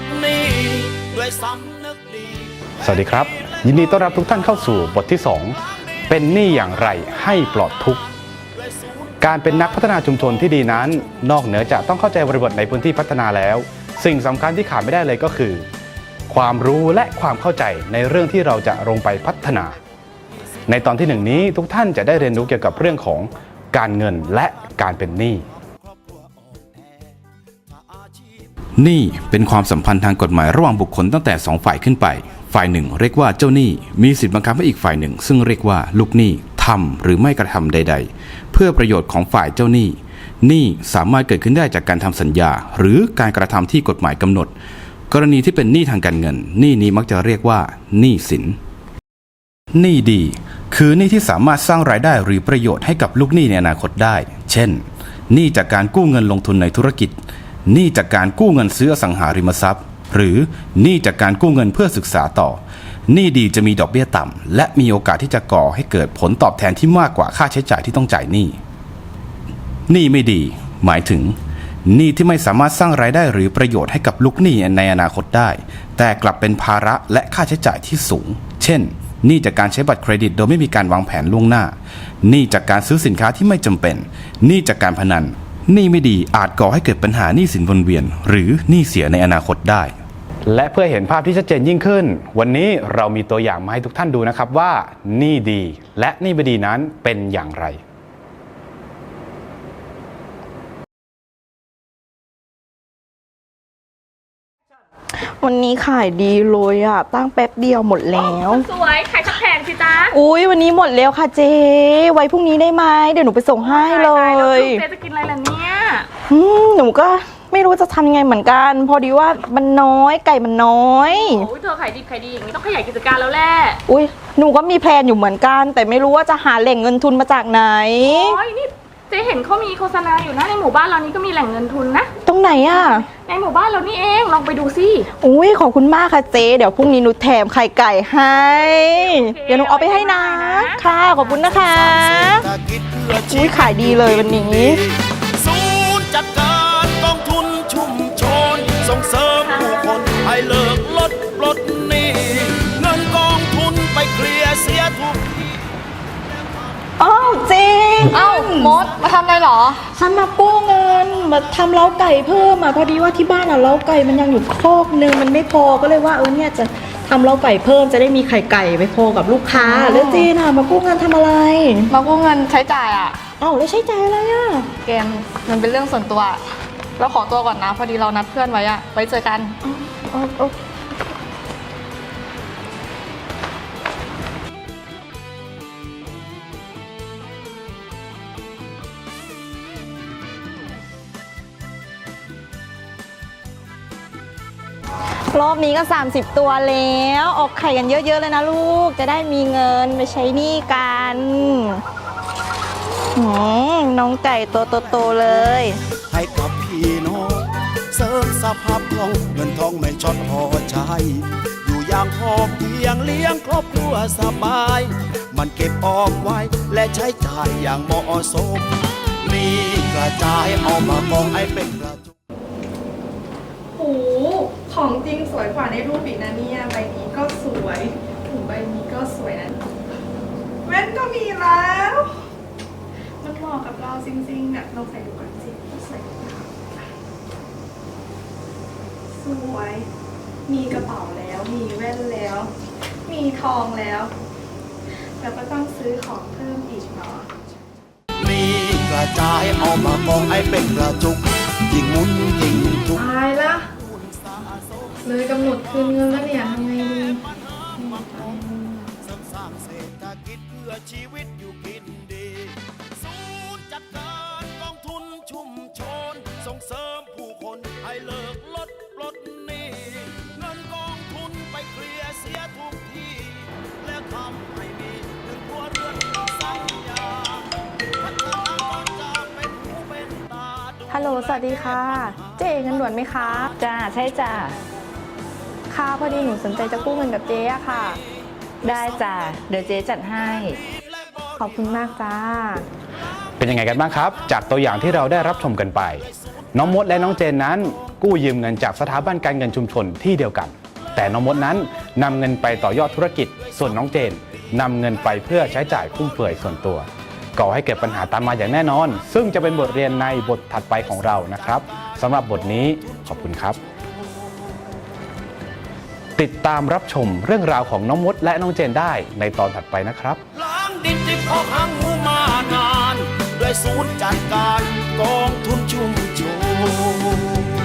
ดนี้ด้วยสำนึกดี สวัสดีครับ ยินดีต้อนรับทุกท่านเข้าสู่บทที่ 2 เป็นหนี้อย่างไรให้ปลอดทุกข์การเป็นนักพัฒนาชุมชนที่ดีนั้น นอกเหนือจากต้องเข้าใจบริบทในพื้นที่พัฒนาแล้ว สิ่งสำคัญที่ขาดไม่ได้เลยก็คือ ความรู้และความเข้าใจในเรื่องที่เราจะลงไปพัฒนา ในตอนที่หนึ่งนี้ทุกท่านจะได้เรียนรู้เกี่ยวกับเรื่องของการเงินและการเป็นหนี้ นี้เป็นความสัมพันธ์ทางกฎหมายระหว่างบุคคลตั้งแต่ 2 ฝ่ายขึ้นไป ฝ่ายหนึ่งเรียกว่าเจ้าหนี้ มีสิทธิบังคับให้อีกฝ่ายหนึ่ง ซึ่งเรียกว่าลูกหนี้ทำหรือไม่กระทำใด ๆ เพื่อประโยชน์ของฝ่ายเจ้าหนี้หนี้สามารถเกิดขึ้นได้จากการทำสัญญา หรือการกระทำที่กฎหมายกำหนด กรณีที่เป็นหนี้ทางการเงินหนี้นี้มักจะเรียกว่าหนี้สินหนี้ดี คือหนี้ที่สามารถสร้างรายได้หรือประโยชน์ให้กับลูกหนี้ในอนาคตได้ เช่นหนี้จากการกู้เงินลงทุนในธุรกิจ หนี้จากการกู้เงินซื้อสังหาริมทรัพย์ หรือหนี้จากการกู้เงินเพื่อศึกษาต่อหนี้ดีจะมีดอกเบี้ยต่ำ และมีโอกาสที่จะก่อให้เกิดผลตอบแทนที่มากกว่าค่าใช้จ่ายที่ต้องจ่ายหนี้หนี้ไม่ดี หมายถึงหนี้ที่ไม่สามารถสร้างรายได้หรือประโยชน์ให้กับลูกหนี้ในอนาคตได้ แต่กลับเป็นภาระและค่าใช้จ่ายที่สูง เช่นหนี้จากการใช้บัตรเครดิตโดยไม่มีการวางแผนล่วงหน้าหนี้จากการซื้อสินค้าที่ไม่จำเป็นหนี้จากการพนัน หนี้ไม่ดีอาจก่อให้เกิดปัญหาหนี้สินวนเวียน หรือหนี้เสียในอนาคตได้ และเพื่อเห็นภาพที่ชัดเจนยิ่งขึ้น วันนี้เรามีตัวอย่างมาให้ทุกท่านดูนะครับว่าหนี้ดีและหนี้ไม่ดีนั้นเป็นอย่างไร วันนี้ขายดีเลยอะตั้งแป๊บเดียวหมดแล้ว สวยขายสักแผงสิจ๊ะอุ้ยวันนี้หมดแล้วค่ะเจ๊ ไว้พรุ่งนี้ได้ไหมเดี๋ยวหนูไปส่งให้เลตายแล้วยลูกเจ๊จะกินอะไรล่ะเนี่ยอืมหนูก็ไม่รู้จะทำยังไงเหมือนกัน พอดีว่ามันน้อยไก่มันน้อย โอ้ยเธอขายดีขายดีอย่างนี้ต้องขยายกิจการแล้วแหละอุ้ยหนูก็มีแพลนอยู่เหมือนกัน แต่ไม่รู้ว่าจะหาแหล่งเงินทุนมาจากไหน โอ้ยนี่ เจ๊เห็นเขามีโฆษณาอยู่นะในหมู่บ้านเรานี้ก็มีแหล่งเงินทุนนะ ตรงไหนอะในหมู่บ้านเรานี่เองลองไปดูสิ อุ้ยขอบคุณมากค่ะเจ๊ เดี๋ยวพรุ่งนี้หนูแถมไข่ไก่ให้ โอเคเดี๋ยวหนูเอาไปให้นะ เอาไปให้นะ ค่ะ ขอบคุณนะคะเศรษฐกิจเพื่อชีอุ้ยวิตขายดีเลยวันนี้ ศูนย์จัดการกองทุนชุมชนส่งเสริม อ้าวเจ๊เอ้ามดมาทำอะไรเหรอ ฉันมากู้เงินมาทำเล้าไก่เพิ่มอะพอดีว่าที่บ้านอะเล้าไก่มันยังอยู่คอกนึงมันไม่พอก็เลยว่าเออเนี่ยจะทำเล้าไก่เพิ่มจะได้มีไข่ไก่ไปพอกับลูกค้าอ๋อ แล้วเจ๊น่ะมากู้เงินทำอะไรมากู้เงินใช้จ่ายอะอ้าวแล้วใช้จ่ายอะไรอะเกมมันเป็นเรื่องส่วนตัว เราขอตัวก่อนนะ พอดีเรานัดเพื่อนไว้อะไว้เจอกันอ๋ออ๋อ รอบนี้ก็ 30 ตัวแล้ว ออกไข่กันเยอะ ๆ เลยนะลูก จะได้มีเงินไปใช้หนี้กันน้องไก่ตัวโตๆเลย ให้กับพี่น้องเสริมสภาพคล่องเงินทองไม่ช็อตพอใช้อยู่อย่างพอเพียงเลี้ยงครอบครัวสบาย มันเก็บออมไว้และใช้จ่ายอย่างเหมาะสม มีกระจายเอามามองให้เป็นกระจ ของจริงสวยกว่าในรูปอีกนะเนี่ยใบนี้ก็สวยถุงใบนี้ก็สวยนะแว่นก็มีแล้ว มันเหมาะกับเราจริงๆเนี่ยลองใส่ดูก่อนสิว่าสวยหรือเปล่าสวย มีกระเป๋าแล้ว มีแว่นแล้ว มีทองแล้วแล้วก็ต้องซื้อของเพิ่มอีกเนาะมีกระจายเอามามองให้เป็นกระจุกยิ่งหมุนยิ่งจุกตายละ เลยกำหนดคืนเงินแล้วเนี่ยทำไงดีส่งเสริมผู้คนให้เลิกลดปลดหนี้เงินกองทุนไปเคลียร์เสียทุกที่ และทำให้มีหนึ่งครัวเรือนสัญญาพัฒนาก็จะเป็นหูเป็นตาฮัลโหล สวัสดีค่ะ เจ๊เงินด่วนไหมคะ จ้า ใช่จ้า ค่ะพอดีหนูสนใจจะกู้เงินกับเจ๊อะค่ะ ได้จ้าเดี๋ยวเจ๊จัดให้ ขอบคุณมากจ้า เป็นยังไงกันบ้างครับ จากตัวอย่างที่เราได้รับชมกันไป น้องมดและน้องเจนนั้นกู้กู้ยืมเงินจากสถาบันการเงินชุมชนที่เดียวกัน แต่น้องมดนั้นนำเงินไปต่อยอดธุรกิจ ส่วนน้องเจนนำเงินไปเพื่อใช้จ่ายฟุ่มเฟือยส่วนตัวก่อให้เกิดปัญหาตามมาอย่างแน่นอน ซึ่งจะเป็นบทเรียนในบทถัดไปของเรานะครับสำหรับบทนี้ขอบคุณครับ ติดตามรับชมเรื่องราวของน้องมดและน้องเจนได้ในตอนถัดไปนะครับล้างดินที่พอหังหูมานาน ด้วยศูนย์จัดการกองทุนชุมชน